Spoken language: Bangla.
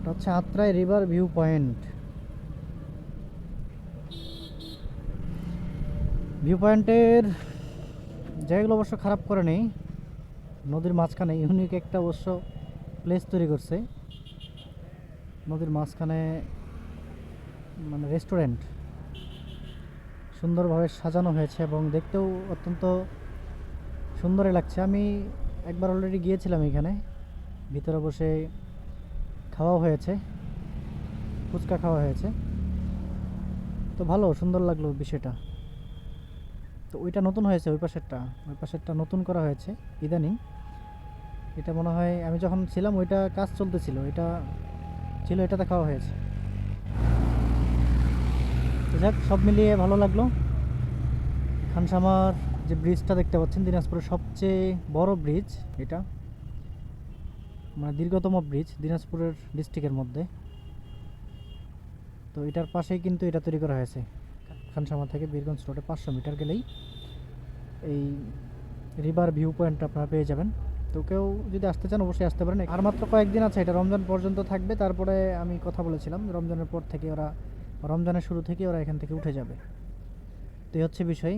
এটা হচ্ছে Atrai river view point view পয়েন্টের জায়গাগুলো অবশ্য খারাপ করে নেই। নদীর মাঝখানে ইউনিক একটা অবশ্য প্লেস তৈরি করছে। নদীর মাঝখানে মানে রেস্টুরেন্ট সুন্দরভাবে সাজানো হয়েছে এবং দেখতেও অত্যন্ত সুন্দরই লাগছে। আমি একবার অলরেডি গিয়েছিলাম এখানে। ভিতরে বসে খাওয়াও হয়েছে। ফুচকা খাওয়া হয়েছে। তো ভালো, সুন্দর লাগল বিষয়টা। তো ওইটা নতুন হয়েছে, ওই পাশেরটা। ওই পাশেরটা নতুন করা হয়েছে, ইদানিং। এটা মনে হয়, আমি যখন ছিলাম, ওইটা কাজ চলতেছিল। এটা ছিল, এটাতে খাওয়া হয়েছে। যাক, সব মিলিয়ে ভালো লাগল। খানসামার যে ব্রিজটা দেখতে পাচ্ছেন, দিনাজপুরের সবচেয়ে বড় ব্রিজ এটা। মানে দীর্ঘতম ব্রিজ দিনাজপুরের ডিস্ট্রিক্টের মধ্যে। তো এটার পাশেই কিন্তু এটা তৈরি করা হয়েছে। খানসামা থেকে বীরগঞ্জ রোডে পাঁচশো মিটার গেলেই এই রিভার ভিউ পয়েন্ট আপনারা পেয়ে যাবেন। তো কেউ যদি আসতে চান, অবশ্যই আসতে পারেন। আর মাত্র কয়েকদিন আছে, এটা রমজান পর্যন্ত থাকবে। তারপরে আমি কথা বলেছিলাম, রমজানের পর থেকে ওরা, রমজানের শুরু থেকে ওরা এখান থেকে উঠে যাবে। তো এই হচ্ছে বিষয়।